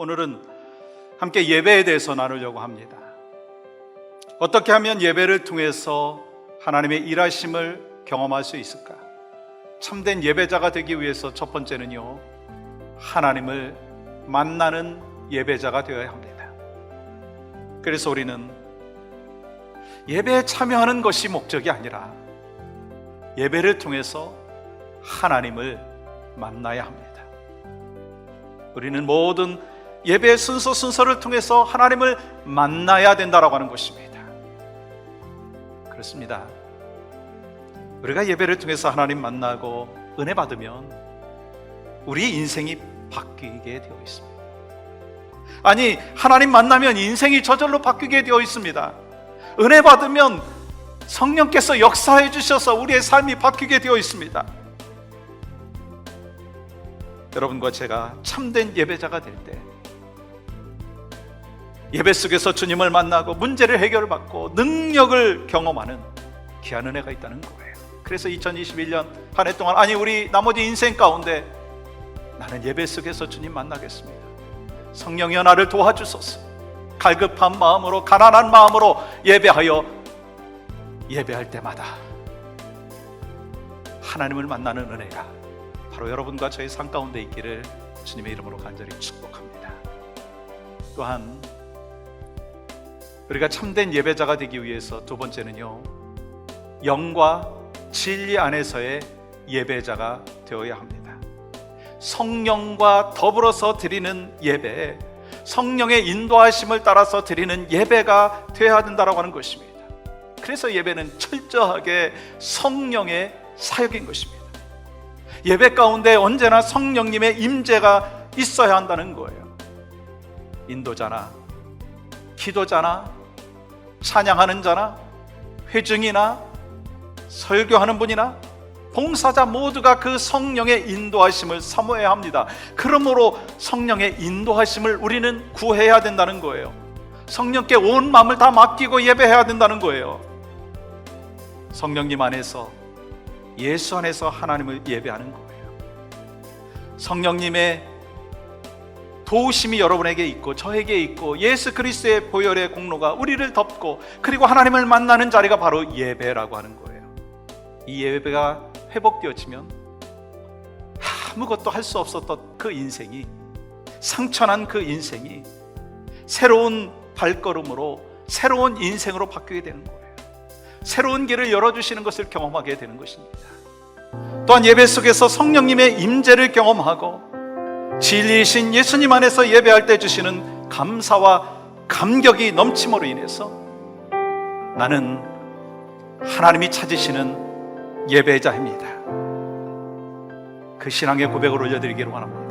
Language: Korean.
오늘은 함께 예배에 대해서 나누려고 합니다. 어떻게 하면 예배를 통해서 하나님의 일하심을 경험할 수 있을까? 참된 예배자가 되기 위해서 첫 번째는요, 하나님을 만나는 예배자가 되어야 합니다. 그래서 우리는 예배에 참여하는 것이 목적이 아니라 예배를 통해서 하나님을 만나야 합니다. 우리는 모든 예배의 순서 순서를 통해서 하나님을 만나야 된다라고 하는 것입니다. 그렇습니다. 우리가 예배를 통해서 하나님 만나고 은혜 받으면 우리 인생이 바뀌게 되어 있습니다. 아니, 하나님 만나면 인생이 저절로 바뀌게 되어 있습니다. 은혜 받으면 성령께서 역사해 주셔서 우리의 삶이 바뀌게 되어 있습니다. 여러분과 제가 참된 예배자가 될 때, 예배 속에서 주님을 만나고 문제를 해결받고 능력을 경험하는 귀한 은혜가 있다는 거예요. 그래서 2021년 한 해 동안, 아니, 우리 나머지 인생 가운데 나는 예배 속에서 주님 만나겠습니다. 성령이여 나를 도와주소서. 갈급한 마음으로, 가난한 마음으로 예배하여 예배할 때마다 하나님을 만나는 은혜가 바로 여러분과 저의 삶 가운데 있기를 주님의 이름으로 간절히 축복합니다. 또한 우리가 참된 예배자가 되기 위해서 두 번째는요, 영과 진리 안에서의 예배자가 되어야 합니다. 성령과 더불어서 드리는 예배, 성령의 인도하심을 따라서 드리는 예배가 되어야 된다라고 하는 것입니다. 그래서 예배는 철저하게 성령의 사역인 것입니다. 예배 가운데 언제나 성령님의 임재가 있어야 한다는 거예요. 인도자나 기도자나 찬양하는 자나 회중이나 설교하는 분이나 봉사자 모두가 그 성령의 인도하심을 사모해야 합니다. 그러므로 성령의 인도하심을 우리는 구해야 된다는 거예요. 성령께 온 마음을 다 맡기고 예배해야 된다는 거예요. 성령님 안에서 예수 안에서 하나님을 예배하는 거예요. 성령님의 도우심이 여러분에게 있고 저에게 있고 예수 그리스도의 보혈의 공로가 우리를 덮고 그리고 하나님을 만나는 자리가 바로 예배라고 하는 거예요. 이 예배가 회복되어지면 아무것도 할 수 없었던 그 인생이 상처난 그 인생이 새로운 발걸음으로 새로운 인생으로 바뀌게 되는 거예요. 새로운 길을 열어주시는 것을 경험하게 되는 것입니다. 또한 예배 속에서 성령님의 임재를 경험하고 진리이신 예수님 안에서 예배할 때 주시는 감사와 감격이 넘침으로 인해서 나는 하나님이 찾으시는 예배자입니다. 그 신앙의 고백을 올려드리기를 원합니다.